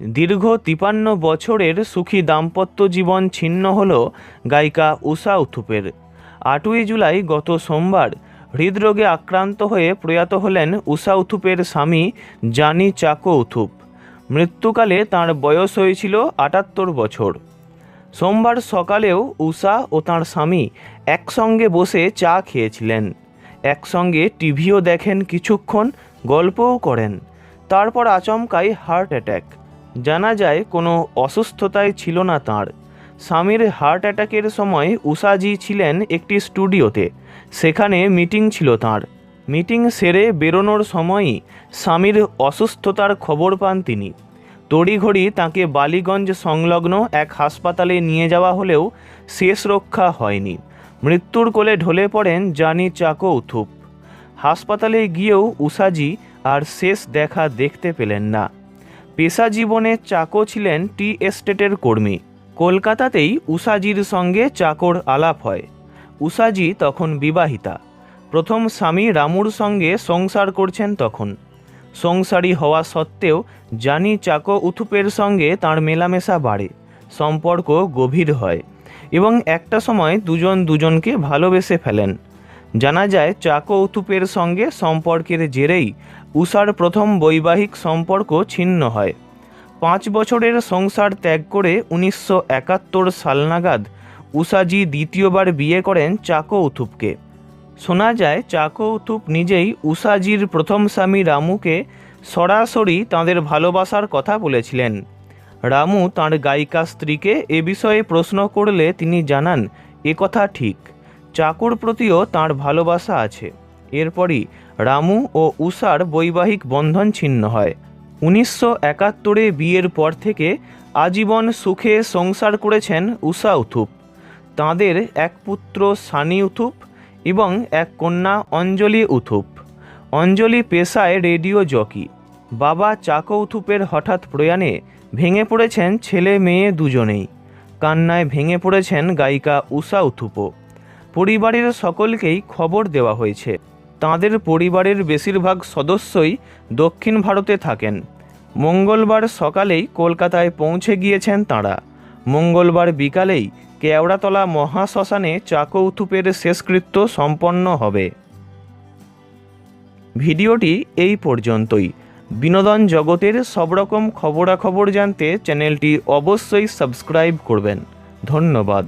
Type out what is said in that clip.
দীর্ঘ তিপান্ন বছরের সুখী দাম্পত্য জীবন ছিন্ন হল গায়িকা উষা উথুপের। আটই জুলাই গত সোমবার হৃদরোগে আক্রান্ত হয়ে প্রয়াত হলেন উষা উথুপের স্বামী জানি চাকো উথুপ। মৃত্যুকালে তাঁর বয়স হয়েছিল আটাত্তর বছর। সোমবার সকালেও উষা ও তাঁর স্বামী একসঙ্গে বসে চা খেয়েছিলেন। একসঙ্গে টিভিও দেখেন কিছুক্ষণ, গল্পও করেন। তারপর আচমকাই হার্ট অ্যাটাক। জানা যায় কোনো অসুস্থতায় ছিল না তাঁর। স্বামীর হার্ট অ্যাটাকের সময় উষাজি ছিলেন একটি স্টুডিওতে। সেখানে মিটিং ছিল তাঁর। মিটিং সেরে বেরোনোর সময়ই স্বামীর অসুস্থতার খবর পান তিনি। তড়িঘড়ি তাকে বালিগঞ্জ সংলগ্ন এক হাসপাতালে নিয়ে যাওয়া হলেও শেষ রক্ষা হয়নি। মৃত্যুর কোলে ঢলে পড়েন জানি চাকো উথুপ। হাসপাতালে গিয়েও উষাজি আর শেষ দেখা দেখতে পেলেন না। পেশা জীবনে চাকো ছিলেন টি এস্টেটের কর্মী। কলকাতাতেই উষাজির সঙ্গে চাকর আলাপ হয়। উষাজি তখন বিবাহিতা। প্রথম স্বামী রামুর সঙ্গে সংসার করছেন তখন। সংসারী হওয়া সত্ত্বেও জানি চাকো উথুপের সঙ্গে তার মেলামেশা বাড়ে, সম্পর্ক গভীর হয় এবং একটা সময় দুজন দুজনকে ভালোবেসে ফেলেন। জানা যায় চাকো উথুপের সঙ্গে সম্পর্কের জেরেই উষার প্রথম বৈবাহিক সম্পর্ক ছিন্ন হয়। পাঁচ বছরের সংসার ত্যাগ করে উনিশশো একাত্তর সাল নাগাদ উষাজি দ্বিতীয়বার বিয়ে করেন চাকো উথুপকে শোনা যায় চাকো উথুপ নিজেই উষাজির প্রথম স্বামী রামুকে সরাসরি তাঁদের ভালোবাসার কথা বলেছিলেন। রামু তাঁর গায়িকা স্ত্রীকে এ বিষয়ে প্রশ্ন করলে তিনি জানান, এ কথা ঠিক। চাকুর প্রতিও তাঁর ভালোবাসা আছে। এরপরই রামু ও উষার বৈবাহিক বন্ধন ছিন্ন হয়। উনিশশো একাত্তরে বিয়ের পর থেকে আজীবন সুখে সংসার করেছেন উষা উথুপ। তাঁদের এক পুত্র সানি উথুপ এবং এক কন্যা অঞ্জলি উথুপ। অঞ্জলি পেশায় রেডিও জকি। বাবা চাকো উথুপের হঠাৎ প্রয়াণে ভেঙে পড়েছেন ছেলে মেয়ে দুজনেই। কান্নায় ভেঙে পড়েছেন গায়িকা উষা উথুপও। পরিবারের সকলকেই খবর দেওয়া হয়েছে। তাঁদের পরিবারের বেশিরভাগ সদস্যই দক্ষিণ ভারতে থাকেন। মঙ্গলবার সকালেই কলকাতায় পৌঁছে গিয়েছেন তাঁরা। মঙ্গলবার বিকালেই কেওড়াতলা মহাশ্মশানে চাকো উথুপের শেষকৃত্য সম্পন্ন হবে। ভিডিওটি এই পর্যন্তই। বিনোদন জগতের সব রকম খবরাখবর জানতে চ্যানেলটি অবশ্যই সাবস্ক্রাইব করবেন। ধন্যবাদ।